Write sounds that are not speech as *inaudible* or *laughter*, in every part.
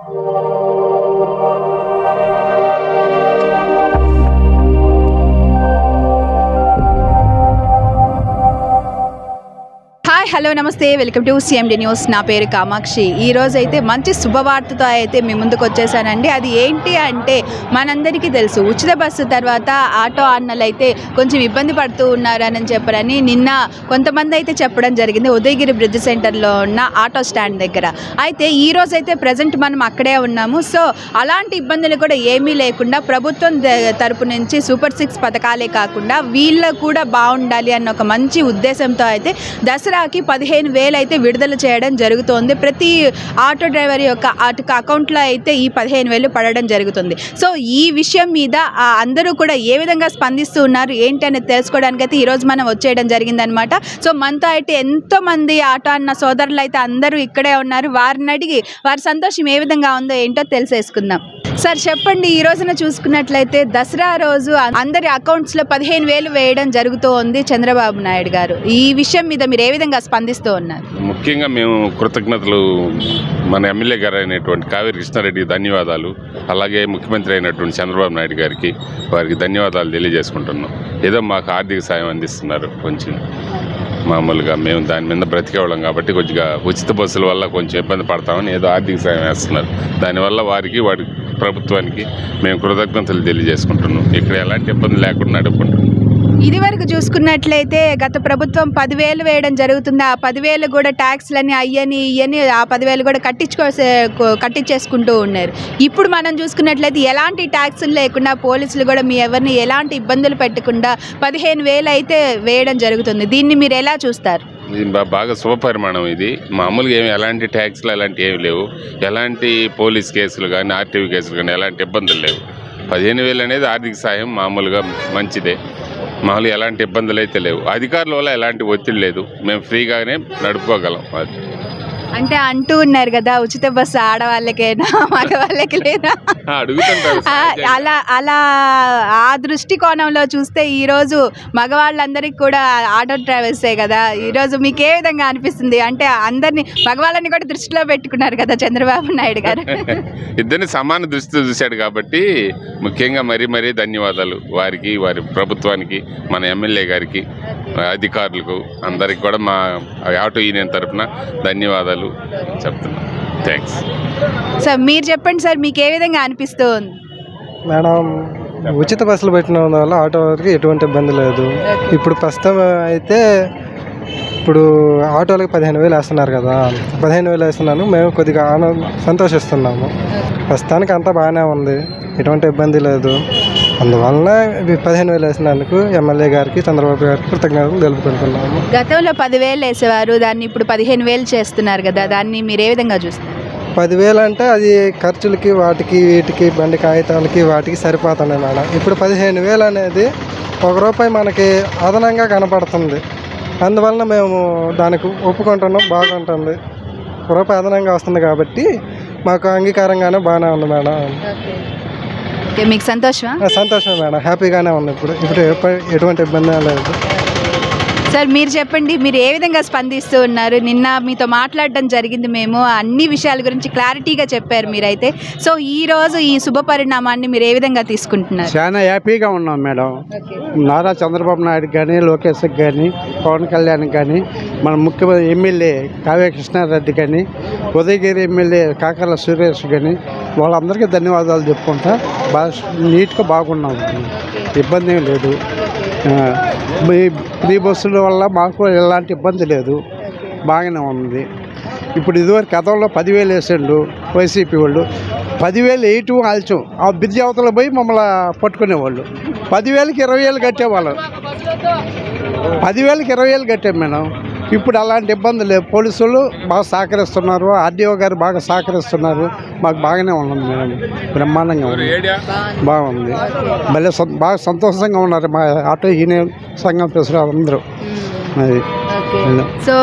Música hello నమస్తే. Welcome to CMD news. నా పేరు కామాక్షి. ఈరోజు అయితే మంచి శుభవార్తతో అయితే మీ ముందుకు వచ్చేసానండి. అది ఏంటి అంటే మనందరికీ తెలుసు. ఉచిత బస్సు తర్వాత ఆటో అన్నలు అయితే కొంచెం ఇబ్బంది పడుతూ ఉన్నారని చెప్పరని నిన్న కొంతమంది అయితే చెప్పడం జరిగింది. ఉదయగిరి బ్రిడ్జ్ సెంటర్లో ఉన్న ఆటో స్టాండ్ దగ్గర. అయితే ఈ రోజు అయితే ప్రజెంట్ మనం అక్కడే ఉన్నాము. సో అలాంటి ఇబ్బందులు కూడా ఏమీ లేకుండా ప్రభుత్వం తరపు నుంచి సూపర్ సిక్స్ పథకాలే కాకుండా వీళ్ళ కూడా బాగుండాలి అన్న ఒక మంచి ఉద్దేశంతో అయితే దసరాకి పదిహేను వేలు అయితే విడుదల చేయడం జరుగుతోంది. ప్రతి ఆటో డ్రైవర్ యొక్క అటు అకౌంట్లో అయితే ఈ పదిహేను వేలు పడడం జరుగుతుంది. సో ఈ విషయం మీద ఆ, అందరూ కూడా ఏ విధంగా స్పందిస్తూ ఉన్నారు? ఏంటి అనేది తెలుసుకోవడానికి అయితే ఈరోజు మనం వచ్చేయడం జరిగిందనమాట సో మనతో అయితే ఎంతో మంది ఆటో అన్న సోదరులు అయితే అందరూ ఇక్కడే ఉన్నారు. వారిని అడిగి వారి సంతోషం ఏ విధంగా ఉందో ఏంటో తెలిసేసుకుందాం. సార్ చెప్పండి. ఈ రోజున చూసుకున్నట్లయితే దసరా రోజు అందరి అకౌంట్స్లో పదిహేను వేలు వేయడం జరుగుతూ ఉంది చంద్రబాబు నాయుడు గారు. ఈ విషయం మీద మీరు ఏ విధంగా స్పందిస్తూ ఉన్నారు. ముఖ్యంగా మేము కృతజ్ఞతలు మన ఎమ్మెల్యే గారు అయినటువంటి కావేరి కృష్ణారెడ్డికి ధన్యవాదాలు అలాగే ముఖ్యమంత్రి అయినటువంటి చంద్రబాబు నాయుడు గారికి వారికి ధన్యవాదాలు తెలియజేసుకుంటున్నాం. ఏదో మాకు ఆర్థిక సాయం అందిస్తున్నారు కొంచెం మామూలుగా మేము దాని మీద బ్రతికేవాళ్ళం కాబట్టి కొద్దిగా ఉచిత బస్సుల వల్ల కొంచెం ఇబ్బంది పడతామని ఏదో ఆర్థిక సాయం వేస్తున్నారు. దానివల్ల వారికి వారి ప్రభుత్వానికి మేము కృతజ్ఞతలు తెలియజేసుకుంటున్నాం. ఇక్కడ ఎలాంటి ఇబ్బంది లేకుండా నడుపుకుంటున్నాం. ఇదివరకు చూసుకున్నట్లయితే గత ప్రభుత్వం పదివేలు వేయడం జరుగుతుంది. ఆ పదివేలు కూడా ట్యాక్స్లని అయ్యని ఇయ్యని ఆ పదివేలు కూడా కట్టించుకో కట్టించేసుకుంటూ ఉన్నారు. ఇప్పుడు మనం చూసుకున్నట్లయితే ఎలాంటి ట్యాక్సులు లేకుండా పోలీసులు కూడా మీ ఎవరిని ఎలాంటి ఇబ్బందులు పెట్టకుండా పదిహేను వేలు అయితే వేయడం జరుగుతుంది. దీన్ని మీరు ఎలా చూస్తారు? ఇది బాగా శుభపరిమాణం ఇది. మామూలుగా ఏమి ఎలాంటి ట్యాక్స్లు అలాంటివి ఏమి లేవు. ఎలాంటి పోలీస్ కేసులు కానీ ఆర్టీవీ కేసులు కానీ ఎలాంటి ఇబ్బందులు లేవు. పదిహేను వేలు అనేది ఆర్థిక సాయం మామూలుగా మంచిదే. మామూలుగా ఎలాంటి ఇబ్బందులు అయితే లేవు. అధికారుల వల్ల ఎలాంటి ఒత్తిడి లేదు. మేము ఫ్రీగానే నడుపుకోగలం అది అంటే అంటూ ఉన్నారు కదా ఉచిత బస్సు ఆడవాళ్ళకేనా మగవాళ్ళకి లేదా? అలా అలా ఆ దృష్టికోణంలో చూస్తే ఈరోజు మగవాళ్ళందరికీ కూడా ఆటో డ్రైవర్సే కదా. ఈరోజు మీకు ఏ విధంగా అనిపిస్తుంది? అంటే అందరినీ మగవాళ్ళని కూడా దృష్టిలో పెట్టుకున్నారు కదా చంద్రబాబు నాయుడు గారు. *laughs* ఇద్దరిని సమాన దృష్టితో చూశాడు కాబట్టి ముఖ్యంగా మరీ మరీ ధన్యవాదాలు వారికి వారి ప్రభుత్వానికి మన ఎమ్మెల్యే గారికి అధికారులకు అందరికి కూడా మా ఆటో యూనియన్ తరఫున ధన్యవాదాలు చెప్తున్నాం థ్యాంక్స్ సార్ మీరు చెప్పండి సార్ మీకు ఏ విధంగా అనిపిస్తూ ఉంది మేడం ఉచిత బస్సులు పెట్టిన వల్ల ఆటో వారికి ఎటువంటి ఇబ్బంది లేదు. ఇప్పుడు ప్రస్తుతం అయితే ఇప్పుడు ఆటోలకు పదిహేను వేలు వేస్తున్నారు కదా పదిహేను వేలు వేస్తున్నాను. మేము కొద్దిగా ఆనంద సంతోషిస్తున్నాము. ప్రస్తుతానికి అంతా బాగానే ఉంది. ఎటువంటి ఇబ్బంది లేదు. అందువలన పదిహేను వేలు వేసినందుకు ఎమ్మెల్యే గారికి చంద్రబాబు గారికి కృతజ్ఞతలు తెలుపుకుంటున్నాము. గతంలో పదివేలు వేసేవారు దాన్ని ఇప్పుడు పదిహేను వేలు చేస్తున్నారు కదా దాన్ని మీరు ఏ విధంగా చూస్తారు పదివేలు అంటే అది ఖర్చులకి వాటికి వీటికి బండి కాగితాలకి వాటికి సరిపోతుంది మేడం. ఇప్పుడు పదిహేను వేలు అనేది ఒక రూపాయి మనకి అదనంగా కనపడుతుంది. అందువలన మేము దానికి ఒప్పుకుంటున్నాం బాగుంటుంది. ఒక రూపాయి అదనంగా వస్తుంది కాబట్టి మాకు అంగీకారంగానే బాగానే ఉంది మేడం. ఓకే మీకు సంతోషమా? సంతోషం మేడం. హ్యాపీగానే ఉంది ఇప్పుడు. ఇప్పుడు ఎటువంటి ఇబ్బంది లేదు. సార్ మీరు చెప్పండి మీరు ఏ విధంగా స్పందిస్తూ ఉన్నారు? నిన్న మీతో మాట్లాడడం జరిగింది మేము. అన్ని విషయాల గురించి క్లారిటీగా చెప్పారు మీరైతే. సో ఈ రోజు ఈ శుభ పరిణామాన్ని మీరు ఏ విధంగా తీసుకుంటున్నారు? చాలా హ్యాపీగా ఉన్నాం మేడం. నారా చంద్రబాబు నాయుడు కానీ లోకేష్కి కానీ పవన్ కళ్యాణ్ కానీ మన ముఖ్యమంత్రి ఎమ్మెల్యే కావ్య కృష్ణారెడ్డి కానీ ఉదయగిరి ఎమ్మెల్యే కాకర్ల సురేష్ కానీ వాళ్ళందరికీ ధన్యవాదాలు చెప్పుకుంటా. బాగా నీట్గా బాగున్నాం ఇబ్బంది ఏం లేదు. మీ ఫ్రీ బస్సుల వల్ల మాకు ఎలాంటి ఇబ్బంది లేదు. బాగానే ఉంది. ఇప్పుడు ఇదివరకు గతంలో పదివేలు వేసిండు వైసీపీ వాళ్ళు. పదివేలు వేయటం ఆల్చం ఆ బిద్య అవతల పోయి మమ్మల్ని పట్టుకునేవాళ్ళు. పదివేలకి ఇరవై వేలు కట్టేవాళ్ళు. పదివేలకి ఇరవై వేలు కట్టాం మేడం ఇప్పుడు అలాంటి ఇబ్బంది లేదు. పోలీసు వాళ్ళు బాగా సహకరిస్తున్నారు. ఆర్డీఓ గారు బాగా సహకరిస్తున్నారు. మాకు బాగానే ఉన్నది మేడం. బ్రహ్మాండంగా ఉంది. బాగుంది. భలే బాగా సంతోషంగా ఉన్నారు మా ఆటో యూనియన్ సంఘం ప్రెసిడెంట్ అందరూ. అది. ఓకే. సో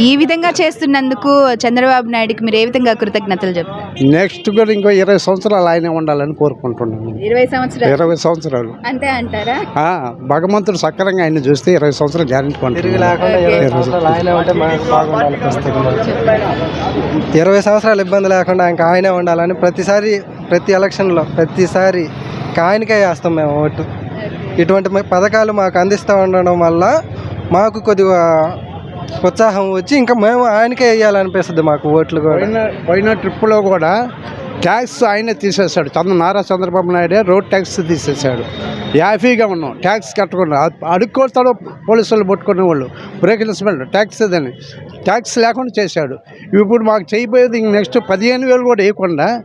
ఈ విధంగా చేస్తున్నందుకు చంద్రబాబు నాయుడుకి మీరు ఏ విధంగా కృతజ్ఞతలు చెప్తారు? నెక్స్ట్ కూడా ఇంకో ఇరవై సంవత్సరాలు ఆయనే ఉండాలని కోరుకుంటున్నాను. ఇరవై సంవత్సరాలు. ఇరవై సంవత్సరాలు. అంతే అంటారా? ఆ, భగవంతుడు సక్కరంగా ఆయన చూస్తే ఇరవై సంవత్సరాలు గ్యారెంటీ తిరిగి కొంటున్నాను లేకుండా ఇరవై సంవత్సరాలు ఇబ్బంది లేకుండా ఇంకా ఆయనే ఉండాలని ప్రతిసారి ప్రతి ఎలక్షన్లో ప్రతిసారి ఇంకా ఆయనకే వేస్తాం మేము ఓటు. ఇటువంటి పథకాలు మాకు అందిస్తూ ఉండడం వల్ల మాకు కొద్దిగా ఉత్సాహం వచ్చి ఇంకా మేము ఆయనకే వేయాలనిపిస్తుంది మాకు ఓట్లు కూడా. పోయిన పోయిన కూడా ట్యాక్స్ ఆయనే తీసేశాడు. చంద్ర నారా చంద్రబాబు నాయుడే రోడ్ ట్యాక్స్ తీసేశాడు. యాఫీగా ఉన్నాం. ట్యాక్స్ కట్టకుండా అ- అడుక్కోతాడు పోలీసులు పట్టుకునే వాళ్ళు బ్రేక్ ఇన్స్పెక్ట్ ట్యాక్స్ ఇదని. ట్యాక్స్ లేకుండా చేశాడు. ఇప్పుడు మాకు చేయబోయేది ఇంక నెక్స్ట్ పదిహేను వేలు కూడా వేయకుండా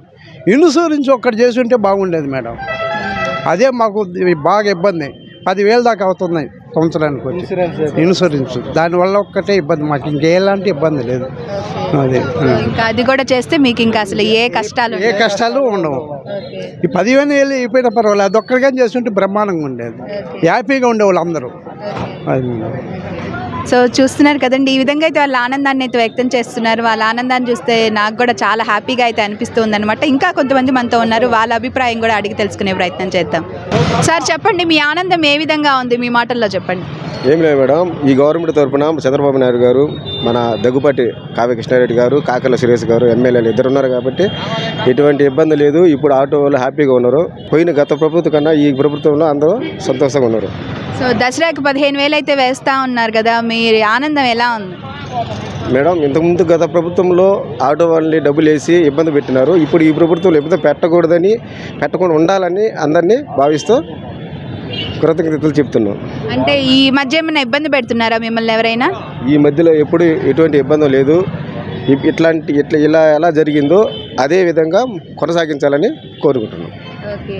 ఇన్సూరెన్స్ ఒక్కటి చేసి ఉంటే బాగుండేది మేడం. అదే మాకు బాగా ఇబ్బంది. పదివేలు దాకా అవుతుంది సంవత్సరానికి వచ్చి. ఇన్సూరెన్స్ దానివల్ల ఒక్కటే ఇబ్బంది మాకు ఇంకేలాంటి ఇబ్బంది లేదు. అదే ఇంకా అది కూడా చేస్తే మీకు ఇంకా అసలు ఏ కష్టాలు ఏ కష్టాలు ఉండవు. ఈ పదిహేను ఏళ్ళు అయిపోయిన పర్వాలేదు అది ఒక్కరిగా చేస్తుంటే బ్రహ్మాండంగా ఉండేది. హ్యాపీగా ఉండేవాళ్ళు అందరూ. అది. సో చూస్తున్నారు కదండి. ఈ విధంగా అయితే వాళ్ళ ఆనందాన్ని అయితే వ్యక్తం చేస్తున్నారు. వాళ్ళ ఆనందాన్ని చూస్తే నాకు కూడా చాలా హ్యాపీగా అయితే అనిపిస్తుంది అనమాట ఇంకా కొంతమంది మనతో ఉన్నారు. వాళ్ళ అభిప్రాయం కూడా అడిగి తెలుసుకునే ప్రయత్నం చేద్దాం. సార్ చెప్పండి మీ ఆనందం ఏ విధంగా ఉంది? మీ మాటల్లో చెప్పండి. ఏం లేదు మేడం. ఈ గవర్నమెంట్ తరఫున చంద్రబాబు నాయుడు గారు మన దగ్గుపాటి కావ్య కృష్ణారెడ్డి గారు కాకర్ల సురేష్ గారు ఎమ్మెల్యేలు ఇద్దరు ఉన్నారు కాబట్టి ఎటువంటి ఇబ్బంది లేదు. ఇప్పుడు ఆటో వాళ్ళు హ్యాపీగా ఉన్నారు. పోయిన గత ప్రభుత్వం కన్నా ఈ ప్రభుత్వంలో అందరూ సంతోషంగా ఉన్నారు. సో దసరాకి పదిహేను వేలు అయితే వేస్తా ఉన్నారు కదా. మీ ఆనందం ఎలా ఉంది? మేడం ఇంతకుముందు గత ప్రభుత్వంలో ఆటో వాళ్ళని డబ్బులు వేసి ఇబ్బంది పెట్టినారు. ఇప్పుడు ఈ ప్రభుత్వంలో ఇబ్బంది పెట్టకూడదని పెట్టకుండా ఉండాలని అందరినీ భావిస్తూ కృతజ్ఞతలు చెప్తున్నాం. అంటే ఈ మధ్య ఏమైనా ఇబ్బంది పెడుతున్నారా మిమ్మల్ని ఎవరైనా? ఈ మధ్యలో ఎప్పుడు ఎటువంటి ఇబ్బంది లేదు. ఇట్లాంటి ఇట్లా ఇలా ఎలా జరిగిందో అదే విధంగా కొనసాగించాలని కోరుకుంటున్నాం. ఓకే.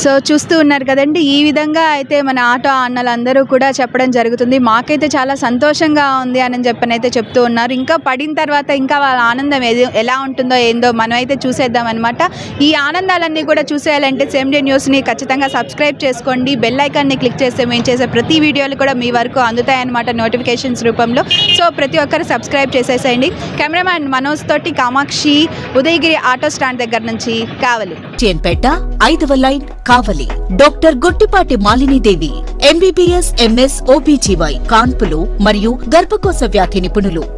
సో చూస్తూ ఉన్నారు కదండి. ఈ విధంగా అయితే మన ఆటో అన్నలందరూ కూడా చెప్పడం జరుగుతుంది. మాకైతే చాలా సంతోషంగా ఉంది అని చెప్పని అయితే చెప్తూ ఉన్నారు. ఇంకా పడిన తర్వాత ఇంకా వాళ్ళ ఆనందం ఏది ఎలా ఉంటుందో ఏందో మనం అయితే చూసేద్దాం అనమాట ఈ ఆనందాలన్నీ కూడా చూసేయాలంటే సేమ్ డే న్యూస్ని ఖచ్చితంగా సబ్స్క్రైబ్ చేసుకోండి. బెల్ ఐకాన్ని క్లిక్ చేస్తే మేము చేసే ప్రతి వీడియోలు కూడా మీ వరకు అందుతాయన్నమాట నోటిఫికేషన్స్ రూపంలో. సో ప్రతి ఒక్కరు సబ్స్క్రైబ్ చేసేసేయండి. కెమెరామ్యాన్ మనోజ్ తోటి కామాక్షి ఉదయగిరి ఆటో స్టాండ్ దగ్గర నుంచి కావాలి. చేన్పేట ఐదవ line Kavali. Doctor Guttipati Malinidevi MBBS MS OBGY కాన్పులు మరియు గర్భకోశ వ్యాధి నిపుణులు.